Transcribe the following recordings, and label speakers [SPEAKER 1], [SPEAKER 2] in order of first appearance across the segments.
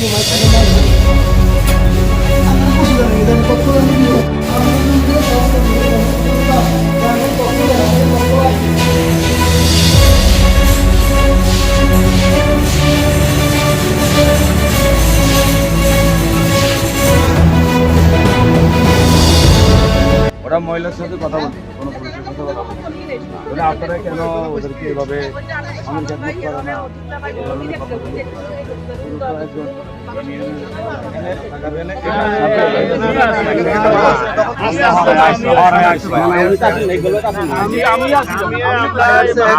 [SPEAKER 1] ওরা মহিলার সাথে কথা বলছে কোনো পুরুষের সাথে কথা বলছে না। ওরা আপনারা কেন ওদেরকে এভাবে আমার খেদমত করে না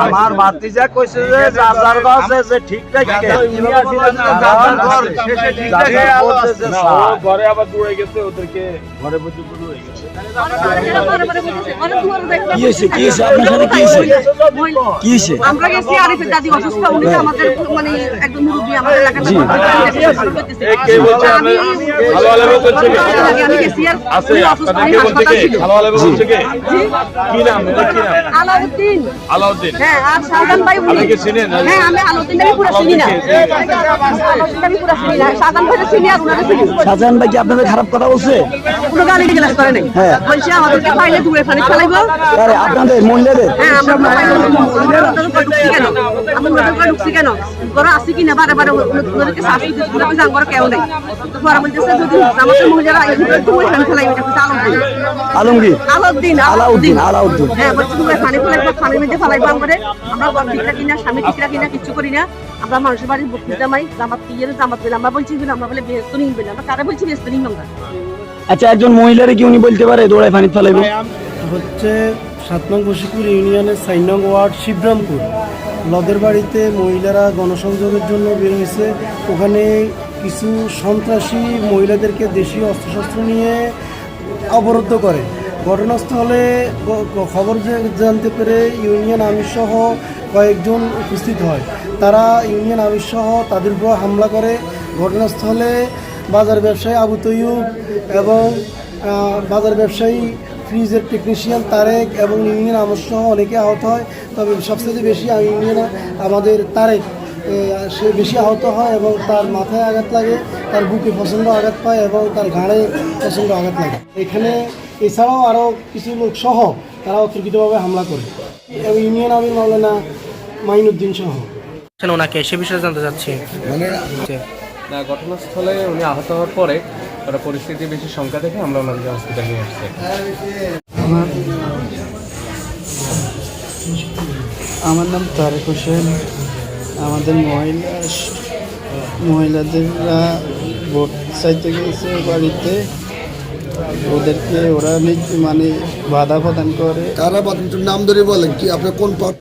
[SPEAKER 2] আমার ভাতিজা কইছে যে যার যার কাছে যে ঠিক থাকে
[SPEAKER 1] ঘরে আবার দৌড়ে গেছে ওদেরকে ঘরে পর্যন্ত দৌড়ে গেছে।
[SPEAKER 3] কি হয়েছে? কি হয়েছে? আপনার সাথে কি হয়েছে? কি হয়েছে?
[SPEAKER 4] আমরা গেছি আরিফের দাদি অসুস্থ উনি আমাদের মানে একদম মুরব্বী আমাদের এলাকাতে
[SPEAKER 1] আছে
[SPEAKER 4] আলাউদ্দিন।
[SPEAKER 1] আলাউদ্দিন।
[SPEAKER 4] হ্যাঁ আর শাহজাহান ভাই উনি।
[SPEAKER 1] কি চিনেন?
[SPEAKER 4] হ্যাঁ আমি আলাউদ্দিন আমি পুরো চিনি না। আমি পুরো চিনি না। শাহজাহান ভাই চিনি আর উনারে চিনি।
[SPEAKER 3] শাহজাহান ভাই কি আপনাদের খারাপ কথা বলছে?
[SPEAKER 4] কোনো গালি গালাজ করে নাই।
[SPEAKER 3] হ্যাঁ।
[SPEAKER 4] বলছে আমাদেরকে পাইলে দূরে ফানি ফেলাইবো
[SPEAKER 3] আরে আপনাদের মহিলাদের
[SPEAKER 4] হ্যাঁ আমরা ঢুকছি কেন? আমরা ঢুকছি কেন? ঘরে আসি কিনা বারে বারে ওদেরকে শাস্তি দিচ্ছি ওদেরকে কেউ নেই। পরে বলতেছে যদি আমাদের মহিলারা এই ভিতরে দূরে ফানি ফেলাইবে এটা হচ্ছে আলমগীর।
[SPEAKER 3] আলমগীর?
[SPEAKER 4] আলাউদ্দিন
[SPEAKER 3] আলাউদ্দিন। আলাউদ্দিন
[SPEAKER 4] হ্যাঁ বলছি তুমি পানি ফেলাইবো পানির মধ্যে ফেলাইবো আমাদের আমরা ঘর ঠিক রাখি না স্বামী ঠিক রাখি না কিচ্ছু করি না। আমরা মানুষের বাড়ির বক্তি জামাই জামাত ইয়ের জামাত পেলে আমরা বলছি আমরা বলে ব্যস্ত নিন বলে আমরা কারে বলছি ব্যস্ত নিন আমরা?
[SPEAKER 3] আচ্ছা একজন মহিলারে কি উনি বলতে পারে দৌড়ায় পানি ফেলাইব?
[SPEAKER 5] হচ্ছে সাত নং ইউনিয়নের সাইন নং ওয়ার্ড শিবরামপুর। লদের বাড়িতে মহিলারা গণসংযোগের জন্য বের হয়েছে। ওখানে কিছু সন্ত্রাসী মহিলাদেরকে দেশীয় অস্ত্রশস্ত্র নিয়ে অবরুদ্ধ করে। ঘটনাস্থলে খবর জানতে পেরে ইউনিয়ন আমির সহ কয়েকজন উপস্থিত হয়। তারা ইউনিয়ন আমির সহ তাদের উপর হামলা করে। ঘটনাস্থলে বাজার ব্যবসায়ী আবু তৈয়ুব এবং বাজার ব্যবসায়ী ফ্রিজের টেকনিশিয়ান তারেক এবং ইউনিয়ন আমার সহ অনেকে আহত হয়। তবে সবচেয়ে বেশি ইউনিয়ন আমাদের তারেক। সে বেশি আহত হয় এবং তার মাথায় আঘাত লাগে তার বুকে প্রচণ্ড আঘাত পায় এবং তার ঘাড়ে প্রচণ্ড আঘাত লাগে। এখানে এছাড়াও আরও কিছু লোক সহ তারা অতর্কিতভাবে হামলা করে। এবং ইউনিয়ন আমির মাওলানা মাইনুদ্দিন সহ।
[SPEAKER 6] ওনাকে সে বিষয়ে জানতে চাচ্ছি।
[SPEAKER 7] না ঘটনাস্থলে উনি আহত হওয়ার পরে ওরা পরিস্থিতি বেশি শঙ্কা দেখে আমরা ওনাকে হসপিটালে নিয়ে আসছি।
[SPEAKER 8] আমার নাম তারেক হোসেন। আমাদের মহিলা মহিলাদেররা ভোট চাইতে গেছে বাড়িতে। ওদেরকে ওরা মানে বাধা প্রদান করে।
[SPEAKER 9] কারা নাম ধরে বলেন কি? আপনার কোন পার্ট?